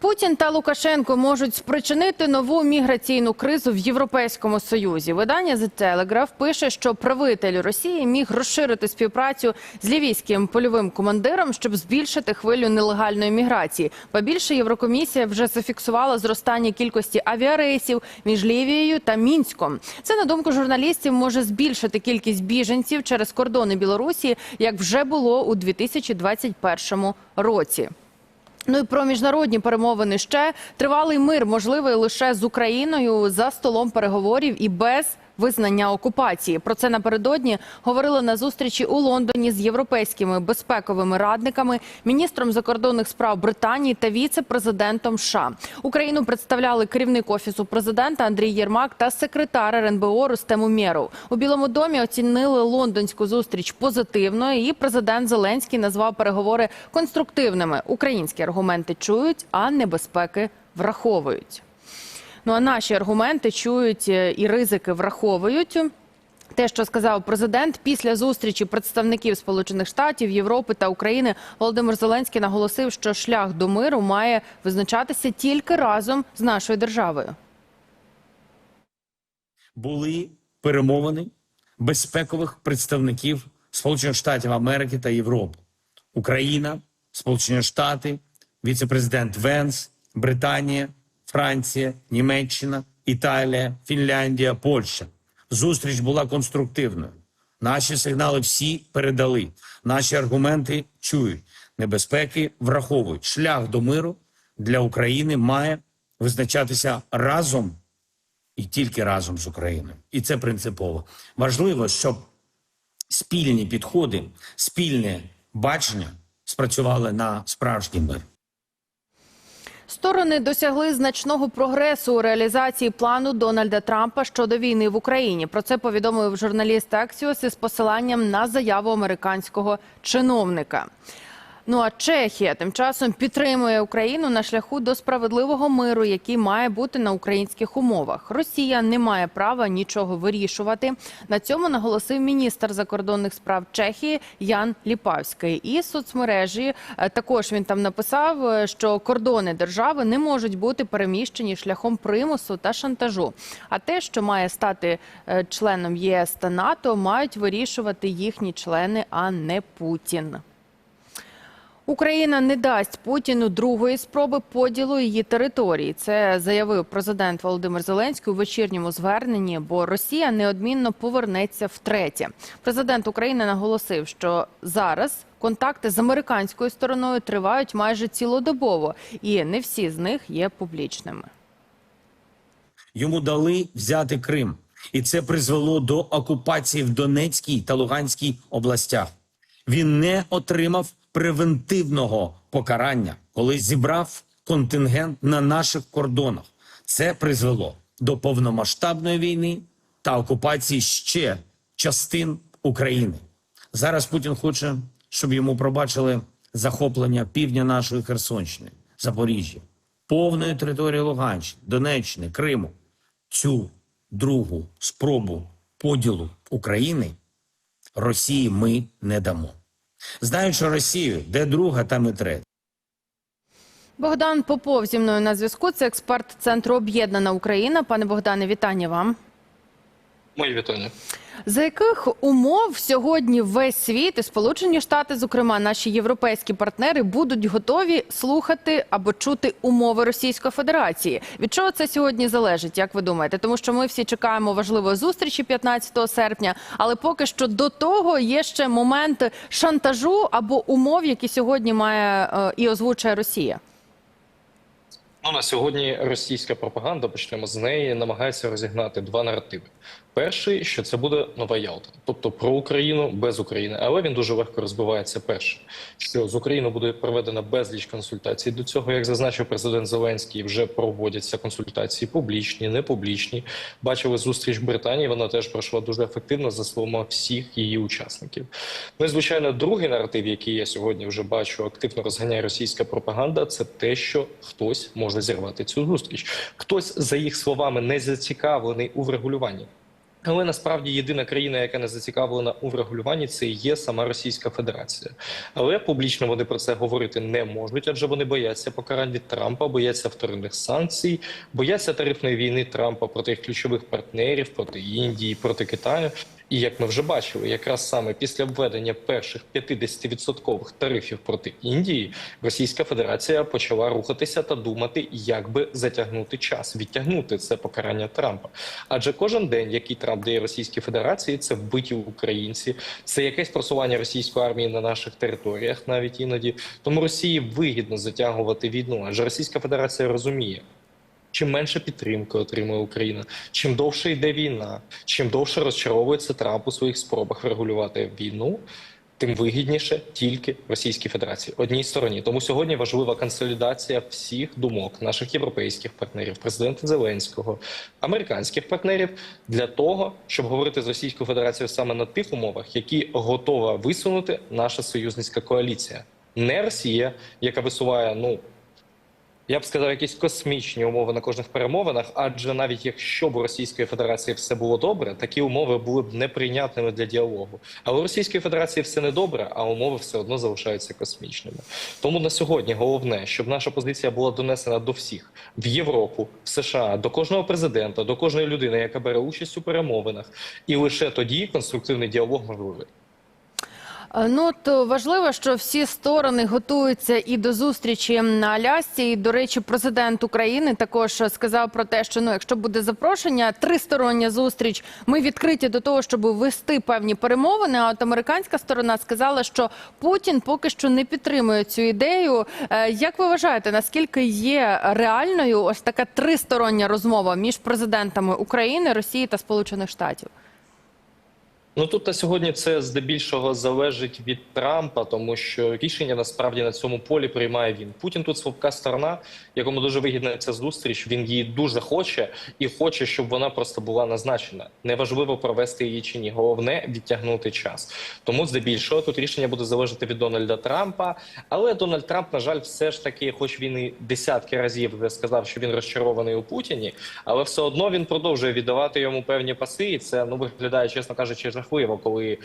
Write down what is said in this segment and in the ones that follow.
Путін та Лукашенко можуть спричинити нову міграційну кризу в Європейському Союзі. Видання The Telegraph пише, що правитель Росії міг розширити співпрацю з лівійським польовим командиром, щоб збільшити хвилю нелегальної міграції. Ба більше Єврокомісія вже зафіксувала зростання кількості авіарейсів між Лівією та Мінськом. Це на думку журналістів може збільшити кількість біженців через кордони Білорусі, як вже було у 2021 році. Ну і про міжнародні перемовини ще. Тривалий мир можливий лише з Україною за столом переговорів і без визнання окупації. Про це напередодні говорили на зустрічі у Лондоні з європейськими безпековими радниками, міністром закордонних справ Британії та віце-президентом США. Україну представляли керівник офісу президента Андрій Єрмак та секретар РНБО Рустем Умєров. У Білому домі оцінили лондонську зустріч позитивно. І президент Зеленський назвав переговори конструктивними. Українські аргументи чують, а небезпеки враховують. Ну а наші аргументи чують е, і ризики враховують. Те, що сказав президент після зустрічі представників Сполучених Штатів, Європи та України, Володимир Зеленський наголосив, що шлях до миру має визначатися тільки разом з нашою державою. були перемовини безпекових представників Сполучених Штатів Америки та Європи. Україна, Сполучені Штати, віцепрезидент Венс, Британія, Франція, Німеччина, Італія, Фінляндія, Польща. Зустріч була конструктивною. Наші сигнали всі передали. Наші аргументи чують. Небезпеки враховують. Шлях до миру для України має визначатися разом і тільки разом з Україною. І це принципово. Важливо, щоб спільні підходи, спільне бачення спрацювали на справжній мир. Сторони досягли значного прогресу у реалізації плану Дональда Трампа щодо війни в Україні. Про це повідомив журналіст Аксіос із посиланням на заяву американського чиновника. Ну а Чехія тим часом підтримує Україну на шляху до справедливого миру, який має бути на українських умовах. Росія не має права нічого вирішувати. На цьому наголосив міністр закордонних справ Чехії Ян Ліпавський. І соцмережі е, також він там написав, е, що кордони держави не можуть бути переміщені шляхом примусу та шантажу. А те, що має стати е, членом ЄС та НАТО, мають вирішувати їхні члени, а не Путін. Україна не дасть Путіну другої спроби поділу її території. Це заявив президент Володимир Зеленський у вечірньому зверненні, бо Росія неодмінно повернеться втретє. Президент України наголосив, що зараз контакти з американською стороною тривають майже цілодобово, і не всі з них є публічними. Йому дали взяти Крим, і це призвело до окупації в Донецькій та Луганській областях. Він не отримав превентивного покарання, коли зібрав контингент на наших кордонах. Це призвело до повномасштабної війни та окупації ще частин України. Зараз Путін хоче, щоб йому пробачили захоплення півдня нашої Херсонщини, Запоріжжя, повної території Луганщини, Донеччини, Криму. Цю другу спробу поділу України Росії ми не дамо. Знаючи Росію, де друга, там і третя. Богдан Попов зі мною на зв'язку. Це експерт центру Об'єднана Україна. Пане Богдане, вітання вам. Мої вітання. За яких умов сьогодні весь світ і Сполучені Штати, зокрема наші європейські партнери, будуть готові слухати або чути умови Російської Федерації? Від чого це сьогодні залежить? Як ви думаєте? Тому що ми всі чекаємо важливої зустрічі 15 серпня, але поки що до того є ще момент шантажу або умов, які сьогодні має е, і озвучує Росія. Ну на сьогодні російська пропаганда, почнемо з неї, намагається розігнати два наративи. Перший, що це буде нова Ялта, тобто про Україну без України, але він дуже легко розбивається. Перше, що з Україною буде проведена безліч консультацій. До цього, як зазначив президент Зеленський, вже проводяться консультації публічні, непублічні. Бачили зустріч Британії. Вона теж пройшла дуже ефективно за словами всіх її учасників. Ну і звичайно, другий наратив, який я сьогодні вже бачу, активно розганяє російська пропаганда, це те, що хтось може зірвати цю зустріч. Хтось, за їх словами, не зацікавлений у врегулюванні Але насправді єдина країна, яка не зацікавлена у врегулюванні, це є сама Російська Федерація. Але публічно вони про це говорити не можуть, адже вони бояться покарань від Трампа, бояться вторинних санкцій, бояться тарифної війни Трампа проти їх ключових партнерів, проти Індії, проти Китаю. І як ми вже бачили, якраз саме після введення перших 50% тарифів проти Індії, Російська Федерація почала рухатися та думати, як би затягнути час, відтягнути це покарання Трампа. Адже кожен день, який Трамп дає Російській Федерації, це вбиті українці, це якесь просування російської армії на наших територіях, навіть іноді. Тому Росії вигідно затягувати війну, адже Російська Федерація розуміє. Чим менше підтримки отримує Україна, чим довше йде війна, чим довше розчаровується Трамп у своїх спробах врегулювати війну, тим вигідніше тільки Російській Федерації одній стороні. Тому сьогодні важлива консолідація всіх думок наших європейських партнерів, президента Зеленського, американських партнерів для того, щоб говорити з Російською Федерацією саме на тих умовах, які готова висунути наша союзницька коаліція, не Росія, яка висуває ну я б сказав, якісь космічні умови на кожних перемовинах, адже навіть якщо б у Російської Федерації все було добре, такі умови були б неприйнятними для діалогу. Але у Російської Федерації все не добре, а умови все одно залишаються космічними. Тому на сьогодні головне, щоб наша позиція була донесена до всіх в Європу, в США, до кожного президента, до кожної людини, яка бере участь у перемовинах, і лише тоді конструктивний діалог можливий. Е, Ну то важливо, що всі сторони готуються і до зустрічі на Алясці. І, до речі, президент України також сказав про те, що ну, якщо буде запрошення, тристороння зустріч, ми відкриті до того, щоб вести певні перемовини. А от американська сторона сказала, що Путін поки що не підтримує цю ідею. Е, Як ви вважаєте, наскільки є реальною ось така тристороння розмова між президентами України, Росії та Сполучених Штатів? Ну тут на сьогодні це здебільшого залежить від Трампа, тому що рішення насправді на цьому полі приймає він. Путін тут слабка сторона, якому дуже вигідна ця зустріч. Він її дуже хоче і хоче, щоб вона просто була назначена. Неважливо провести її чи ні. Головне відтягнути час. Тому здебільшого тут рішення буде залежати від Дональда Трампа. Але Дональд Трамп, на жаль, все ж таки, хоч він і десятки разів сказав, що він розчарований у Путіні, але все одно він продовжує віддавати йому певні паси. І це ну виглядає, чесно кажучи, жахливо, коли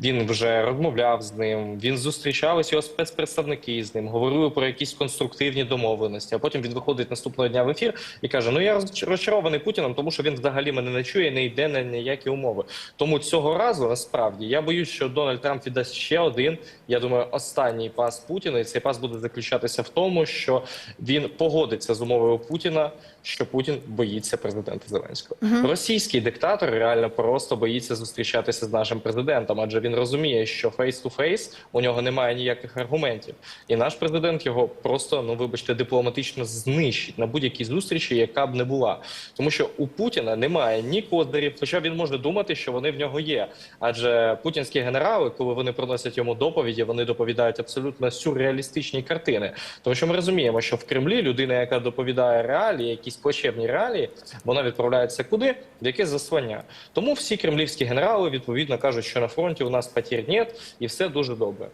він вже розмовляв з ним. Він зустрічались його спецпредставники з ним, говорили про якісь конструктивні домовленості. А потім він виходить наступного дня в ефір і каже: Ну я роз- розчарований Путіном, тому що він взагалі мене не чує, не йде на ніякі умови. Тому цього разу насправді я боюсь, що Дональд Трамп віддасть ще один. Я думаю, останній пас Путіна, і цей пас буде заключатися в тому, що він погодиться з умовою Путіна, що Путін боїться президента Зеленського. Російський диктатор реально просто боїться зустрічатися з нашим президентом, адже він розуміє, що фейс-ту-фейс у нього немає ніяких аргументів, і наш президент його просто ну вибачте дипломатично знищить на будь-якій зустрічі, яка б не була, тому що у Путіна немає ні козирів, хоча він може думати, що вони в нього є. Адже путінські генерали, коли вони приносять йому доповіді, вони доповідають абсолютно сюрреалістичні картини. Тому що ми розуміємо, що в Кремлі людина, яка доповідає реалії, якісь плачевні реалії, вона відправляється куди? В яке заслання. Тому всі кремлівські генерали відповідно кажуть, що на фронті у нас потір нет, і все дуже добре.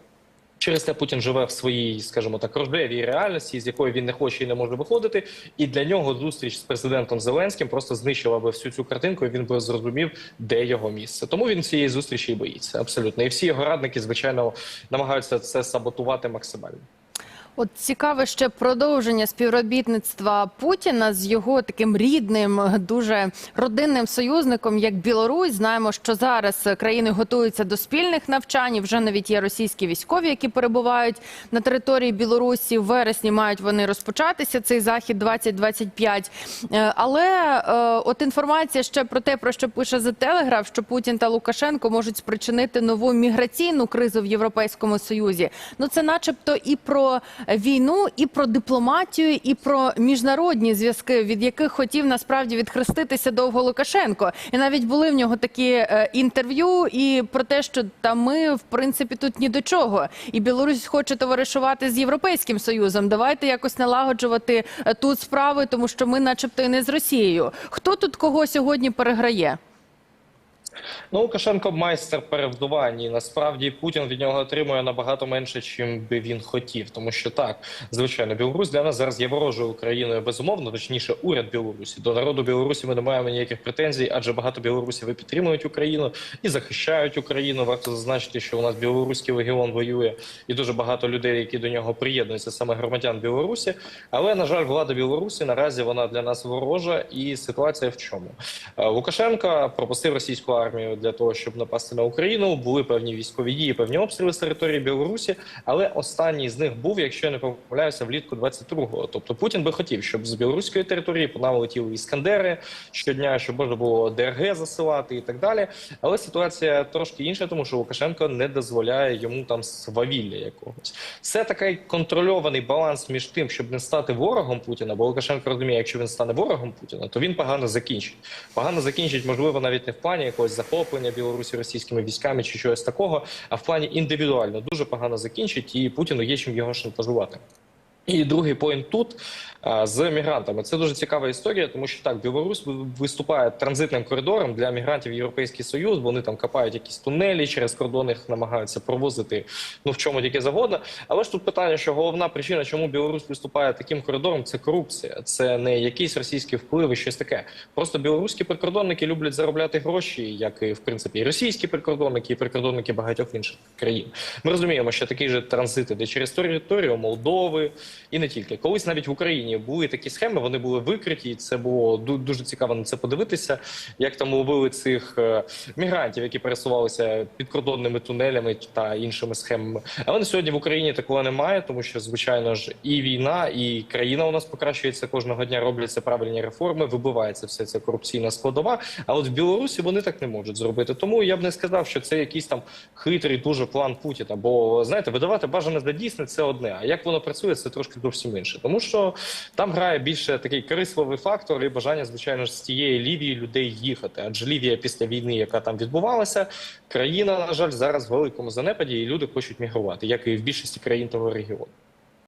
Через те Путін живе в своїй, скажімо так, рожевій реальності, з якої він не хоче і не може виходити. І для нього зустріч з президентом Зеленським просто знищила би всю цю картинку, і він би зрозумів, де його місце. Тому він цієї зустрічі і боїться абсолютно. І всі його радники, звичайно, намагаються це саботувати максимально. От цікаве ще продовження співробітництва Путіна з його таким рідним, дуже родинним союзником, як Білорусь. Знаємо, що зараз країни готуються до спільних навчань. і Вже навіть є російські військові, які перебувають на території Білорусі. В вересні мають вони розпочатися цей захід 2025. Е, Але е, от інформація ще про те, про що пише The Telegraph, що Путін та Лукашенко можуть спричинити нову міграційну кризу в Європейському Союзі. Ну це, начебто, і про війну, і про дипломатію, і про міжнародні зв'язки, від яких хотів насправді відхреститися довго Лукашенко. І навіть були в нього такі е, інтерв'ю, і про те, що та ми в принципі тут ні до чого. І Білорусь хоче товаришувати з Європейським Союзом. Давайте якось налагоджувати е, тут справи, тому що ми, начебто, і не з Росією. Хто тут кого сьогодні переграє? Ну, Лукашенко майстер перевдувань, і насправді Путін від нього отримує набагато менше, чим би він хотів. Тому що так, звичайно, Білорусь для нас зараз є ворожою Україною, безумовно, точніше, уряд Білорусі. До народу Білорусі ми не маємо ніяких претензій, адже багато білорусів і підтримують Україну і захищають Україну. Варто зазначити, що у нас білоруський легіон воює, і дуже багато людей, які до нього приєднуються, саме громадян Білорусі. Але на жаль, влада Білорусі наразі вона для нас ворожа, і ситуація в чому Е, Лукашенко пропустив російську армію для того, щоб напасти на Україну. Були певні військові дії, певні обстріли з території Білорусі. Але останній з них був, якщо я не помиляюся, влітку 22-го. Тобто Путін би хотів, щоб з білоруської території по нам летіли іскандери щодня, щоб можна було ДРГ засилати і так далі. Але ситуація трошки інша, тому що Лукашенко не дозволяє йому там свавілля якогось. Це такий контрольований баланс між тим, щоб не стати ворогом Путіна, бо Лукашенко розуміє, якщо він стане ворогом Путіна, то він погано закінчить. Погано закінчить, можливо, навіть не в плані якогось захоплення Білорусі російськими військами чи чогось такого, а в плані індивідуально дуже погано закінчить, і Путіну є чим його шантажувати. І другий поінт тут з мігрантами. Це дуже цікава історія, тому що так, Білорусь виступає транзитним коридором для мігрантів в Європейський Союз. Вони там копають якісь тунелі через кордон, їх намагаються провозити ну в чому тільки завгодно. Але ж тут питання, що головна причина, чому Білорусь виступає таким коридором, це корупція. Це не якийсь російський вплив щось таке. Просто білоруські прикордонники люблять заробляти гроші, як і в принципі і російські прикордонники, і прикордонники багатьох інших країн. Ми розуміємо, що такий же транзит іде через територію Молдови і не тільки. Колись навіть в Україні були такі схеми, вони були викриті. і Це було ду- дуже цікаво на це подивитися, як там ловили цих е, мігрантів, які пересувалися підкордонними тунелями та іншими схемами. Але на сьогодні в Україні такого немає, тому що звичайно ж і війна, і країна у нас покращується кожного дня. Робляться правильні реформи, вибивається все це корупційна складова. А от в Білорусі вони так не можуть зробити. Тому я б не сказав, що це якийсь там хитрий дуже план Путіна. Бо знаєте, видавати бажане за дійсне це одне. А як воно працює, це трошки зовсім інше. Тому що там грає більше такий корисливий фактор і бажання, звичайно з тієї Лівії людей їхати. Адже Лівія після війни, яка там відбувалася, країна на жаль зараз в великому занепаді, і люди хочуть мігрувати, як і в більшості країн того регіону.